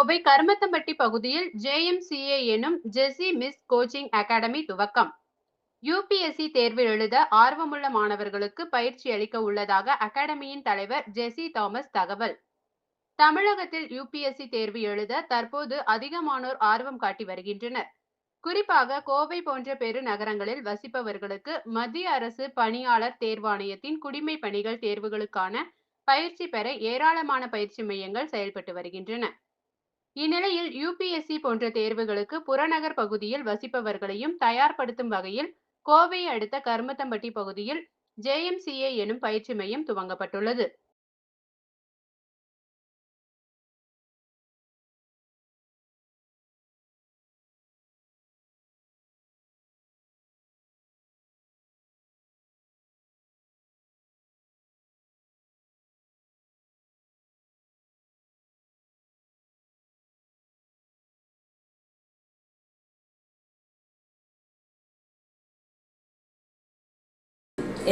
கோவை கருமத்தம்பட்டி பகுதியில் ஜேஎம்சிஏ எனும் ஜெசி மிஸ் கோச்சிங் அகாடமி துவக்கம். யுபிஎஸ்சி தேர்வு எழுத ஆர்வமுள்ள மாணவர்களுக்கு பயிற்சி அளிக்க உள்ளதாக அகாடமியின் தலைவர் ஜெசி தாமஸ் தகவல். தமிழகத்தில் யுபிஎஸ்சி தேர்வு எழுத தற்போது அதிகமானோர் ஆர்வம் காட்டி வருகின்றனர். குறிப்பாக கோவை போன்ற பெருநகரங்களில் வசிப்பவர்களுக்கு மத்திய அரசு பணியாளர் தேர்வாணையத்தின் குடிமை பணிகள் தேர்வுகளுக்கான பயிற்சி பெற ஏராளமான பயிற்சி மையங்கள் செயல்பட்டு வருகின்றன. இந்நிலையில் யுபிஎஸ்சி போன்ற தேர்வுகளுக்கு புறநகர் பகுதியில் வசிப்பவர்களையும் தயார்படுத்தும் வகையில் கோவை அடுத்த கருமத்தம்பட்டி பகுதியில் ஜேஎம்சிஏ எனும் பயிற்சி மையம் துவங்கப்பட்டுள்ளது.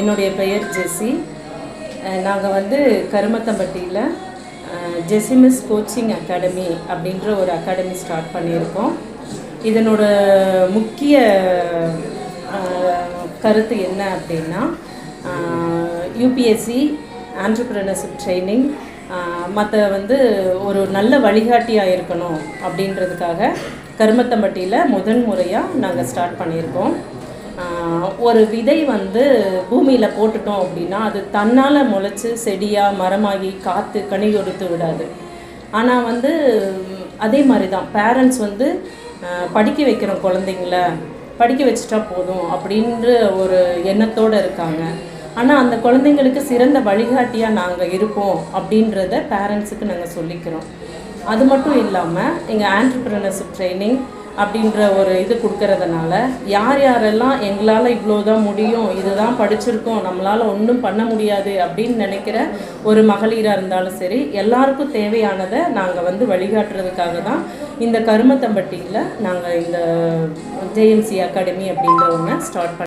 என்னுடைய பெயர் ஜெஸி நாங்கள் வந்து கருமத்தம்பட்டியில் ஜெசிமிஸ் கோச்சிங் அகாடமி அப்படின்ற ஒரு அகாடமி ஸ்டார்ட் பண்ணியிருக்கோம். இதனோட முக்கிய கருத்து என்ன அப்படின்னா யூபிஎஸ்சி ஆண்டர்பிரினர்ஷிப் ட்ரைனிங் மற்ற வந்து ஒரு நல்ல வழிகாட்டியாக இருக்கணும் அப்படின்றதுக்காக கருமத்தம்பட்டியில் முதன் முறையாக நாங்கள் ஸ்டார்ட் பண்ணியிருக்கோம். ஒரு விதை வந்து பூமியில் போட்டுட்டோம் அப்படின்னா அது தன்னால் முளைச்சி செடியாக மரமாகி காற்று கனி கொடுத்து விடாது. ஆனால் வந்து அதே மாதிரி தான் பேரண்ட்ஸ் வந்து படிக்க வைக்கிறோம் குழந்தைங்கள படிக்க வச்சுட்டா போதும் அப்படின்ற ஒரு எண்ணத்தோடு இருக்காங்க. ஆனால் அந்த குழந்தைங்களுக்கு சிறந்த வழிகாட்டியாக நாங்கள் இருப்போம் அப்படின்றத பேரண்ட்ஸுக்கு நாங்கள் சொல்லிக்கிறோம். அது மட்டும் இல்லாமல் எங்கள் ஆண்டர்பிரினர்ஷிப் ட்ரைனிங் அப்படின்ற ஒரு இது கொடுக்கறதுனால யார் யாரெல்லாம் எங்களால் இவ்வளோ தான் முடியும் இதுதான் படிச்சிருக்கோம் நம்மளால் ஒன்றும் பண்ண முடியாது அப்படின்னு நினைக்கிற ஒரு மகளிராக இருந்தாலும் சரி எல்லாருக்கும் தேவையானதை நாங்கள் வந்து வழிகாட்டுறதுக்காக தான் இந்த கருமத்தம்பட்டியில் நாங்கள் இந்த ஜேஎம்சி அகாடமி அப்படின்ற ஒன்று ஸ்டார்ட் பண்ண